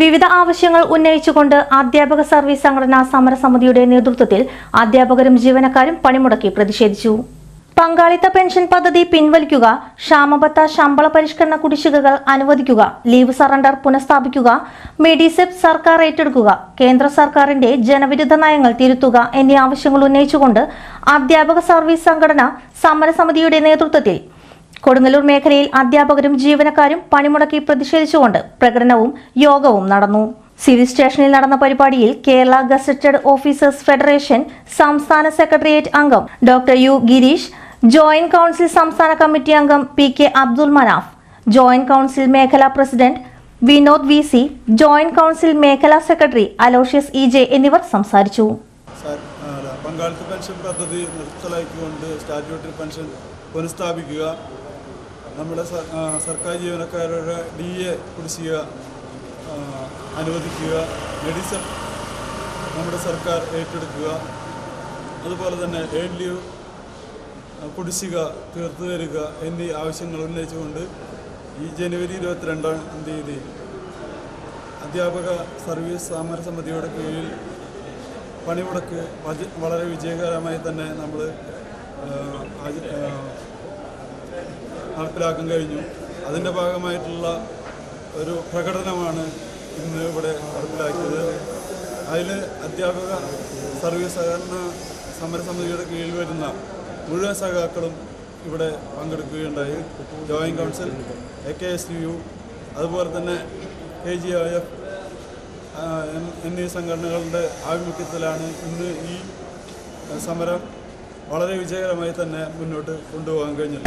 വിവിധ ആവശ്യങ്ങൾ ഉന്നയിച്ചുകൊണ്ട് അധ്യാപക സർവീസ് സംഘടനാ സമരസമിതിയുടെ നേതൃത്വത്തിൽ അധ്യാപകരും ജീവനക്കാരും പണിമുടക്കി പ്രതിഷേധിച്ചു. പങ്കാളിത്ത പെൻഷൻ പദ്ധതി പിൻവലിക്കുക ക്ഷാമബത്ത ശമ്പള പരിഷ്കരണ കുടിശ്ശികകൾ അനുവദിക്കുക ലീവ് സറണ്ടർ പുനഃസ്ഥാപിക്കുക മെഡിസെപ് സർക്കാർ ഏറ്റെടുക്കുക കേന്ദ്ര സർക്കാരിന്റെ ജനവിരുദ്ധ നയങ്ങൾ തിരുത്തുക എന്നീ ആവശ്യങ്ങൾ ഉന്നയിച്ചുകൊണ്ട് അധ്യാപക സർവീസ് സംഘടന സമരസമിതിയുടെ നേതൃത്വത്തിൽ കൊടുങ്ങല്ലൂർ മേഖലയിൽ അധ്യാപകരും ജീവനക്കാരും പണിമുടക്കി പ്രതിഷേധിച്ചുകൊണ്ട് പ്രകടനവും യോഗവും നടന്നു. സിവിൽ സ്റ്റേഷനിൽ നടന്ന പരിപാടിയിൽ കേരള ഗസറ്റഡ് ഓഫീസേഴ്സ് ഫെഡറേഷൻ സംസ്ഥാന സെക്രട്ടേറിയറ്റ് അംഗം doctor U. Girish Joint Council സംസ്ഥാന കമ്മിറ്റി അംഗം P. K. Abdul Manaf Joint Council മേഖലാ president Vinod V. C Joint Council മേഖലാ സെക്രട്ടറി അലോഷ്യസ് ഇ. ജെ. എന്നിവർ സംസാരിച്ചു. പങ്കാളിത്ത പെൻഷൻ പദ്ധതി നിർത്തലാക്കിക്കൊണ്ട് സ്റ്റാറ്റ്യൂട്ടറി പെൻഷൻ പുനഃസ്ഥാപിക്കുക. നമ്മുടെ സർക്കാർ ജീവനക്കാരുടെ ഡി എ കുടിശ്ശിക അനുവദിക്കുക. മെഡിസൺ നമ്മുടെ സർക്കാർ ഏറ്റെടുക്കുക. അതുപോലെ തന്നെ എയ്ഡ് ലീവ് കുടിശ്ശിക തീർത്തു തരിക എന്നീ ആവശ്യങ്ങൾ ഉന്നയിച്ചുകൊണ്ട് ഈ ജനുവരി ഇരുപത്തിരണ്ടാം തീയതി അധ്യാപക സർവീസ് സമരസമിതിയുടെ കീഴിൽ പണിമുടക്ക് വളരെ വിജയകരമായി തന്നെ നമ്മൾ നടപ്പിലാക്കാൻ കഴിഞ്ഞു. അതിന്റെ ഭാഗമായിട്ടുള്ള ഒരു പ്രകടനമാണ് ഇന്ന് ഇവിടെ നടപ്പിലാക്കിയത്. അതിൽ അധ്യാപക സർവീസ് സഹകരണ സമരസമിതിയുടെ കീഴിൽ വരുന്ന മുഴുവൻ സഖാക്കളും ഇവിടെ പങ്കെടുക്കുകയുണ്ടായി. Joint Council A K S U അതുപോലെ തന്നെ കെ ജി ഐ എഫ് എന്നീ സംഘടനകളുടെ ആഭിമുഖ്യത്തിലാണ് ഇന്ന് ഈ സമരം വളരെ വിജയകരമായി തന്നെ മുന്നോട്ട് കൊണ്ടുപോകാൻ കഴിഞ്ഞത്.